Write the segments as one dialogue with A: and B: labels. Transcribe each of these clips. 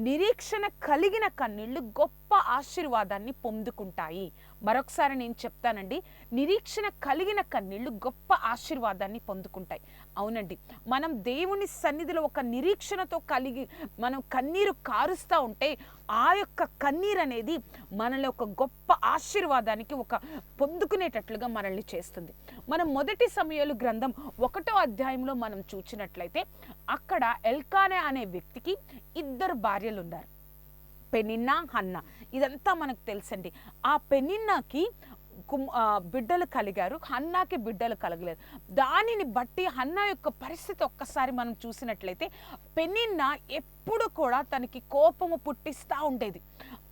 A: నిరీక్షణ కలిగిన కన్నీళ్ళు గొప్ప గొప్ప ఆశీర్వాదాన్ని పొందుకుంటాయి. మరొకసారి నేను చెప్తానండి నిరీక్షణ కలిగిన కన్నీళ్ళు గొప్ప ఆశీర్వాదాన్ని పొందుకుంటాయి. అవునండి మనం దేవుని సన్నిధిలో ఒక నిరీక్షణతో కలిగి మనం కన్నీరు కారుస్తూ ఉంటే ఆ యొక్క కన్నీరు అనేది మనల్ని ఒక గొప్ప ఆశీర్వాదానికి ఒక పొందుకునేటట్లుగా మనల్ని చేస్తుంది. మనం మొదటి సమయాలు గ్రంథం ఒకటో అధ్యాయంలో మనం చూచినట్లయితే అక్కడ ఎల్కానే అనే వ్యక్తికి ఇద్దరు భార్యలు ఉన్నారు పెనిన్నా హన్న. ఇదంతా మనకు తెలుసండి. ఆ పెనిన్నాకి కుమ్ బిడ్డలు కలిగారు. హన్నాకి బిడ్డలు కలగలేదు. దానిని బట్టి హన్నా యొక్క పరిస్థితి ఒక్కసారి మనం చూసినట్లయితే పెనిన్న ఎప్పుడు కూడా తనకి కోపము పుట్టిస్తూ ఉండేది.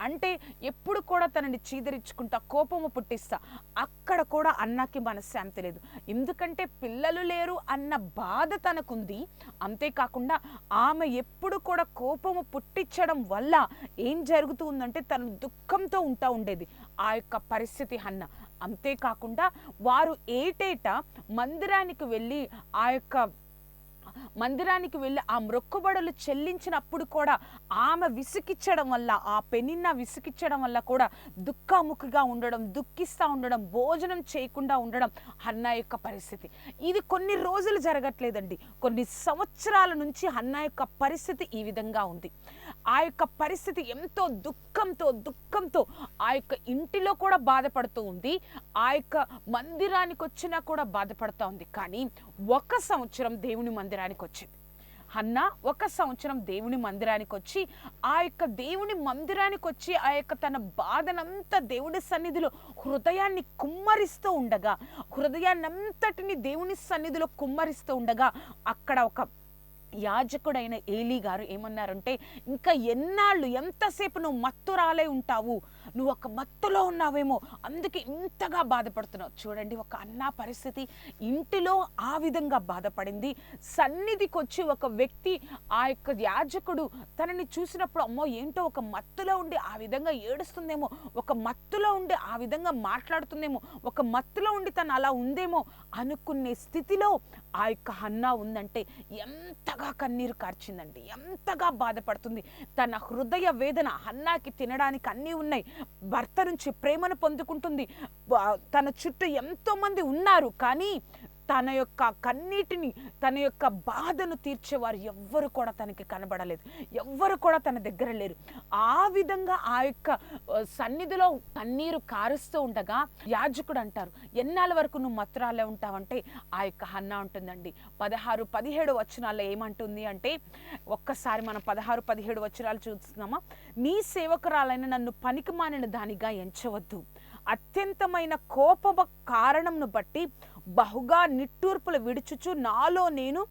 A: అంటే ఎప్పుడు కూడా తనని చీదరించుకుంటా కోపము పుట్టిస్తా. అక్కడ కూడా అన్నకి మనశ్శాంతి లేదు. ఎందుకంటే పిల్లలు లేరు అన్న బాధ తనకుంది. అంతేకాకుండా ఆమె ఎప్పుడు కూడా కోపము పుట్టించడం వల్ల ఏం జరుగుతుందంటే తను దుఃఖంతో ఉంటా ఉండేది. ఆ యొక్క పరిస్థితి అన్న. అంతేకాకుండా వారు ఏటేటా మందిరానికి వెళ్ళి ఆ యొక్క మందిరానికి వెళ్ళి ఆ మొక్కుబడులు చెల్లించినప్పుడు కూడా ఆమె విసికిచ్చడం వల్ల ఆ పెనిన్న విసికిచ్చడం వల్ల కూడా దుఃఖముఖిగా ఉండడం దుఃఖిస్తూ ఉండడం భోజనం చేయకుండా ఉండడం అన్న యొక్క పరిస్థితి. ఇది కొన్ని రోజులు జరగట్లేదండి. కొన్ని సంవత్సరాల నుంచి అన్న యొక్క పరిస్థితి ఈ విధంగా ఉంది. ఆ యొక్క పరిస్థితి ఎంతో దుఃఖంతో దుఃఖంతో ఆ యొక్క ఇంటిలో కూడా బాధపడుతూ ఉంది. ఆ యొక్క మందిరానికి వచ్చినా కూడా బాధపడుతూ ఉంది. కానీ ఒక సంవత్సరం దేవుని మందిరానికి వచ్చింది హన్న ఒక సంవత్సరం దేవుని మందిరానికి వచ్చి ఆ యొక్క దేవుని మందిరానికి వచ్చి ఆ యొక్క తన బాధనంతా దేవుని సన్నిధిలో హృదయాన్ని కుమ్మరిస్తూ ఉండగా హృదయాన్నంతటిని దేవుని సన్నిధిలో కుమ్మరిస్తూ ఉండగా అక్కడ ఒక యాజకుడైన ఏలీ గారు ఏమన్నారంటే ఇంకా ఎన్నాళ్ళు ఎంతసేపు నువ్వు మత్తురాలే ఉంటావు? నువ్వు ఒక మత్తులో ఉన్నావేమో అందుకే ఇంతగా బాధపడుతున్నావు. చూడండి ఒక అన్న పరిస్థితి ఇంటిలో ఆ విధంగా బాధపడింది. సన్నిధికి వచ్చి ఒక వ్యక్తి ఆ యొక్క యాజకుడు తనని చూసినప్పుడు అమ్మో ఏంటో ఒక మత్తులో ఉండి ఆ విధంగా ఏడుస్తుందేమో ఒక మత్తులో ఉండి ఆ విధంగా మాట్లాడుతుందేమో ఒక మత్తులో ఉండి తను అలా ఉందేమో అనుకునే స్థితిలో ఆ యొక్క అన్న ఉందంటే ఎంత ఎంతగా కన్నీరు కార్చిందండి ఎంతగా బాధపడుతుంది. తన హృదయ వేదన హన్నాకి తినడానికి అన్నీ ఉన్నాయి. భర్త నుంచి ప్రేమను పొందుకుంటుంది. తన చుట్టూ ఎంతోమంది ఉన్నారు. కానీ తన యొక్క కన్నీటిని తన యొక్క బాధను తీర్చేవారు ఎవ్వరు కూడా తనకి కనబడలేదు. ఎవ్వరు కూడా తన దగ్గర లేరు. ఆ విధంగా ఆ యొక్క సన్నిధిలో కన్నీరు కారుస్తూ ఉండగా యాజకుడు అంటారు ఎన్నాళ్ళ వరకు నువ్వు మత్తురాలే ఉంటావంటే? ఆ యొక్క హన్న ఉంటుందండి పదహారు పదిహేడు వచనాల్లో ఏమంటుంది అంటే ఒక్కసారి మనం పదహారు పదిహేడు వచనాలు చూస్తున్నామా? నీ సేవకురాలైన నన్ను పనికి మానిన దానిగా ఎంచవద్దు. అత్యంతమైన కోపమ కారణంను బట్టి బహుగా నిట్టూర్పులు విడుచుచు నాలో నేను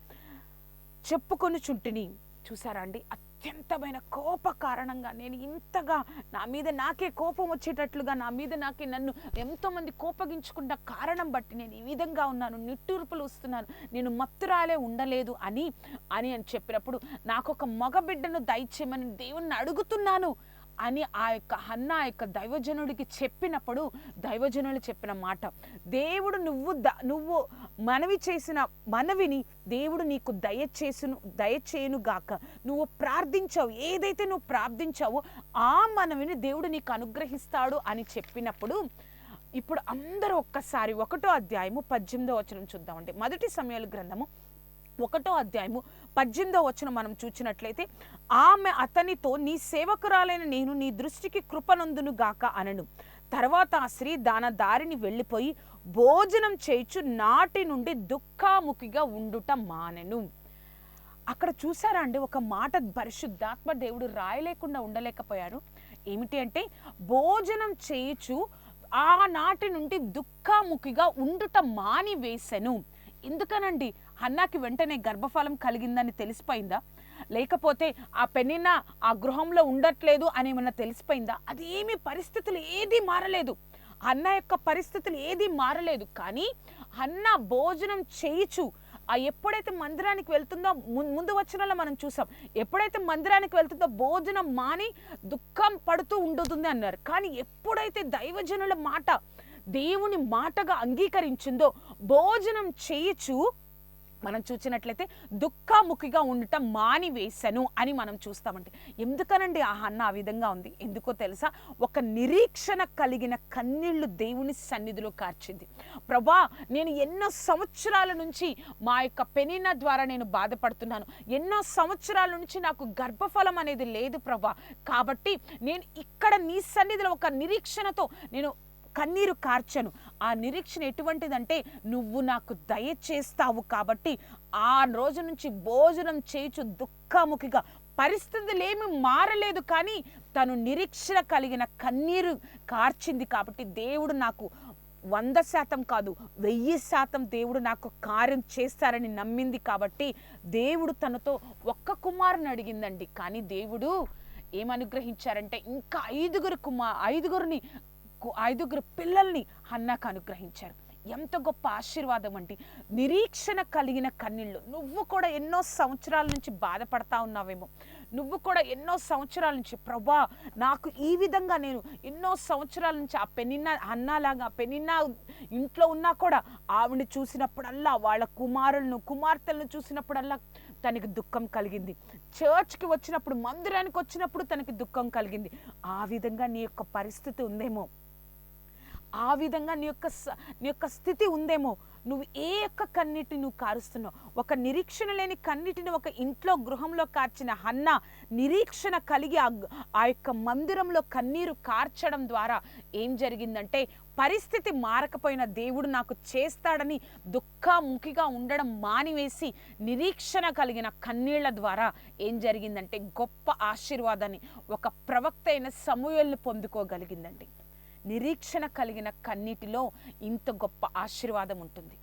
A: చెప్పుకొని చుంటిని చూసారా అండి? అత్యంతమైన కోప కారణంగా నేను ఇంతగా నా మీద నాకే కోపం వచ్చేటట్లుగా నా మీద నాకే నన్ను ఎంతోమంది కోపగించుకున్న కారణం బట్టి నేను ఈ విధంగా ఉన్నాను. నిట్టూర్పులు వస్తున్నాను. నేను మత్తురాలే ఉండలేదు అని అని అని చెప్పినప్పుడు నాకు ఒక మగబిడ్డను దయచేయమని దేవుణ్ణి అడుగుతున్నాను. అని ఆ యొక్క హన్న ఆ యొక్క దైవజనుడికి చెప్పినప్పుడు దైవజనులు చెప్పిన మాట దేవుడు నువ్వు ద నువ్వు మనవి చేసిన మనవిని దేవుడు నీకు దయచేసును దయచేయును గాక. నువ్వు ప్రార్థించావు ఏదైతే నువ్వు ప్రార్థించావో ఆ మనవిని దేవుడు నీకు అనుగ్రహిస్తాడు అని చెప్పినప్పుడు ఇప్పుడు అందరూ ఒక్కసారి ఒకటో అధ్యాయము పద్దెనిమిదో వచనం చూద్దామండి. మొదటి సమయాల గ్రంథము ఒకటో అధ్యాయము పద్దెనిమిదో వచ్చిన మనం చూచినట్లయితే ఆమె అతనితో నీ సేవకురాలైన నేను నీ దృష్టికి కృపనందును గాక అనను. తర్వాత ఆ స్త్రీ దాన దారిని వెళ్ళిపోయి భోజనం చేయచ్చు నాటి నుండి దుఃఖాముఖిగా ఉండుట మానెను. అక్కడ చూసారా అండి ఒక మాట పరిశుద్ధాత్మ దేవుడు రాయలేకుండా ఉండలేకపోయారు. ఏమిటి అంటే భోజనం చేయుచు ఆనాటి నుండి దుఃఖముఖిగా ఉండుట మాని వేసెను ఎందుకనండి హన్నాకి వెంటనే గర్భఫలం కలిగిందని తెలిసిపోయిందా? లేకపోతే ఆ పెన్నిన ఆ గృహంలో ఉండట్లేదు అని ఏమన్నా తెలిసిపోయిందా? అది పరిస్థితులు ఏది మారలేదు. అన్న యొక్క పరిస్థితులు ఏది మారలేదు. కానీ అన్న భోజనం చేయిచు. ఆ ఎప్పుడైతే మందిరానికి వెళ్తుందో ముందు వచ్చినలో మనం చూసాం. ఎప్పుడైతే మందిరానికి వెళ్తుందో భోజనం మాని దుఃఖం పడుతూ ఉండుతుంది అన్నారు. కానీ ఎప్పుడైతే దైవజనుల మాట దేవుని మాటగా అంగీకరించిందో భోజనం చేయుచు మనం చూసినట్లయితే దుఃఖముఖిగా ఉండటం మానివేశను అని మనం చూస్తామంటే ఎందుకనండి ఆ అన్న ఆ విధంగా ఉంది? ఎందుకో తెలుసా? ఒక నిరీక్షణ కలిగిన కన్నీళ్ళు దేవుని సన్నిధిలో కార్చింది. ప్రభా నేను ఎన్నో సంవత్సరాల నుంచి మా యొక్క పెనిన ద్వారా నేను బాధపడుతున్నాను. ఎన్నో సంవత్సరాల నుంచి నాకు గర్భఫలం అనేది లేదు ప్రభా. కాబట్టి నేను ఇక్కడ నీ సన్నిధిలో ఒక నిరీక్షణతో నేను కన్నీరు కార్చను. ఆ నిరీక్షణ ఎటువంటిదంటే నువ్వు నాకు దయచేస్తావు కాబట్టి ఆ రోజు నుంచి భోజనం చేయుచు దుఃఖముఖిగా. పరిస్థితులేమి మారలేదు కానీ తను నిరీక్షణ కలిగిన కన్నీరు కార్చింది కాబట్టి దేవుడు నాకు వంద శాతం కాదు వెయ్యి శాతం దేవుడు నాకు కార్యం చేస్తారని నమ్మింది కాబట్టి దేవుడు తనతో ఒక్క కుమారుని అడిగిందండి. కానీ దేవుడు ఏమనుగ్రహించారంటే ఇంకా ఐదుగురు కుమార్ ఐదుగురిని ఐదుగురు పిల్లల్ని హన్నాకు అనుగ్రహించారు. ఎంత గొప్ప ఆశీర్వాదం అండి. నిరీక్షణ కలిగిన కన్నీళ్ళు. నువ్వు కూడా ఎన్నో సంవత్సరాల నుంచి బాధపడతా ఉన్నావేమో. నువ్వు కూడా ఎన్నో సంవత్సరాల నుంచి ప్రభా నాకు ఈ విధంగా నేను ఎన్నో సంవత్సరాల నుంచి ఆ పెనిన్న అన్నలాగా పెనిన్న ఇంట్లో ఉన్నా కూడా ఆవిడని చూసినప్పుడల్లా వాళ్ళ కుమారులను కుమార్తెలను చూసినప్పుడల్లా తనకి దుఃఖం కలిగింది. చర్చ్కి వచ్చినప్పుడు మందిరానికి వచ్చినప్పుడు తనకి దుఃఖం కలిగింది. ఆ విధంగా నీ యొక్క పరిస్థితి ఉందేమో. ఆ విధంగా నీ యొక్క నీ యొక్క స్థితి ఉందేమో. నువ్వు ఏ యొక్క కన్నీటిని నువ్వు కారుస్తున్నావు? ఒక నిరీక్షణ లేని కన్నీటిని ఒక ఇంట్లో గృహంలో కార్చిన హన్న నిరీక్షణ కలిగి ఆ ఆ యొక్క మందిరంలో కన్నీరు కార్చడం ద్వారా ఏం జరిగిందంటే పరిస్థితి మారకపోయిన దేవుడు నాకు చేస్తాడని దుఃఖముఖిగా ఉండడం మానివేసి నిరీక్షణ కలిగిన కన్నీళ్ళ ద్వారా ఏం జరిగిందంటే గొప్ప ఆశీర్వాదాన్ని ఒక ప్రవక్త అయిన సమూహల్ని పొందుకోగలిగిందండి. నిరీక్షణ కలిగిన కన్నీటిలో ఇంత గొప్ప ఆశీర్వాదం ఉంటుంది.